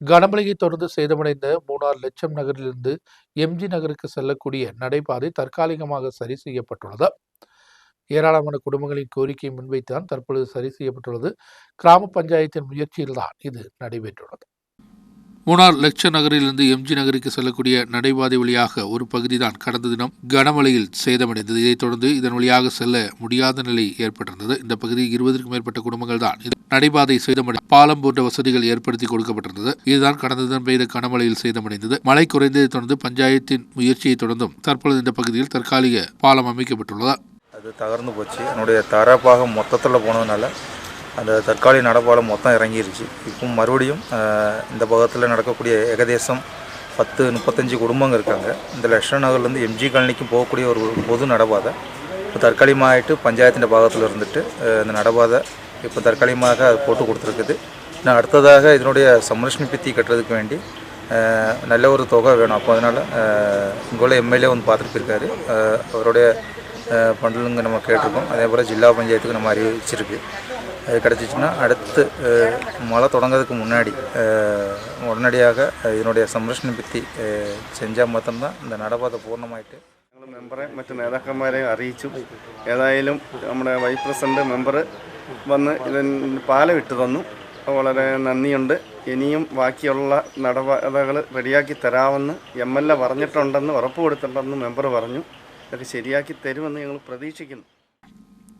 கனமழையை தொடர்ந்து சேதமடைந்த மூணார் லட்சம் நகரிலிருந்து எம்ஜி நகருக்கு செல்லக்கூடிய நடைபாதை தற்காலிகமாக சரி செய்யப்பட்டுள்ளது. ஏராளமான குடும்பங்களின் கோரிக்கையை முன்வைத்தான் தற்பொழுது சரி செய்யப்பட்டுள்ளது. கிராம பஞ்சாயத்தின் முயற்சியில்தான் இது நடைபெற்றுள்ளது. மூணார் லட்ச நகரிலிருந்து எம்ஜி நகருக்கு செல்லக்கூடிய நடைபாதை வழியாக ஒரு பகுதி தான் கடந்த தினம் கனமழையில் சேதமடைந்தது. இதைத் தொடர்ந்து இதன் வழியாக செல்ல முடியாத நிலை ஏற்பட்டிருந்தது. இந்த பகுதியில் இருபதற்கும் மேற்பட்ட குடும்பங்கள் தான் இது நடைபாதை சேதமடை பாலம் போன்ற வசதிகள் ஏற்படுத்தி கொடுக்கப்பட்டிருந்தது. இதுதான் கடந்த தினம் பெய்த கனமழையில் சேதமடைந்தது. மழை குறைந்ததை தொடர்ந்து பஞ்சாயத்தின் முயற்சியை தொடர்ந்தும் தற்பொழுது இந்த பகுதியில் தற்காலிக பாலம் அமைக்கப்பட்டுள்ளது? அது தகர்ந்து போச்சு. என்னுடைய தரப்பாக மொத்தத்தில் போனதுனால அந்த தற்காலிக நடப்பாலம் மொத்தம் இறங்கிருச்சு. இப்போ மறுபடியும் இந்த பக்கத்தில் நடக்கக்கூடிய ஏகதேசம் பத்து முப்பத்தஞ்சு குடும்பங்க இருக்காங்க. இந்த லட்சண நகர்லேருந்து எம்ஜி காலனிக்கும் போகக்கூடிய ஒரு பொது நடபாதை இப்போ தற்காலிகமாகிட்டு பஞ்சாயத்தின் பாகத்தில் இருந்துட்டு இந்த நடபாதை இப்போ தற்காலிகமாக அது போட்டு கொடுத்துருக்குது. நான் அடுத்ததாக இதனுடைய சம்ரட்சண பித்தி கட்டுறதுக்கு வேண்டி நல்ல ஒரு தொகை வேணும். அப்போ அதனால் இங்குள்ள எம்எல்ஏ வந்து பார்த்துட்டு போயிருக்காரு. அவருடைய பண்டலுங்க நம்ம கேட்டிருக்கோம். அதே போல் ஜில்லா பஞ்சாயத்துக்கு நம்ம அறிவிச்சிருக்கு. கிடச்சிச்சின்னா அடுத்து மழை தொடங்கிறதுக்கு முன்னாடி உடனடியாக இதனுடைய സംരക്ഷണം പറ്റി செஞ்சாൽ മാത്രംதான் இந்த നടപാത പൂർണമായിട്ട്. ഞങ്ങൾ മെമ്പറെ മറ്റു നേതാക്കന്മാരെയും അറിയിച്ചു. ഏതായാലും നമ്മുടെ വൈസ് പ്രസിഡന്റ് മെമ്പർ വന്ന് ഇതിന് പാലം ഇട്ട് തന്നു. വളരെ നന്ദിയുണ്ട്. ഇനിയും ബാക്കിയുള്ള നടപടികൾ റെഡിയാക്കി തരാമെന്ന് എം എൽ എ പറഞ്ഞിട്ടുണ്ടെന്ന് ഉറപ്പ് കൊടുത്തിട്ടുണ്ടെന്ന് മെമ്പർ പറഞ്ഞു. അത് ശരിയാക്കി തരുമെന്ന് ഞങ്ങൾ പ്രതീക്ഷിക്കുന്നു.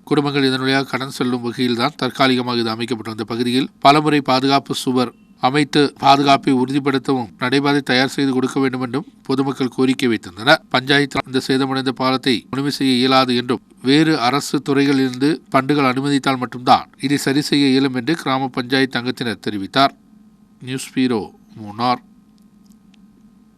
குடும்பங்கள் இதன் வழியாக கடன் செல்லும் வகையில்தான் தற்காலிகமாக இது அமைக்கப்பட்டுள்ள வந்த பகுதியில் பலமுறை பாதுகாப்பு சுவர் அமைத்து பாதுகாப்பை உறுதிப்படுத்தவும் நடைபாதை தயார் செய்து கொடுக்க வேண்டும் என்றும் பொதுமக்கள் கோரிக்கை வைத்திருந்தனர். பஞ்சாயத்து இந்த சேதமடைந்த பாலத்தை முழுமை செய்ய இயலாது என்றும் வேறு அரசு துறைகளிலிருந்து பண்டுகள் அனுமதித்தால் மட்டும்தான் இதை சரி செய்ய இயலும் என்று கிராம பஞ்சாயத்து அங்கத்தினர் தெரிவித்தார். News bureau Munnar.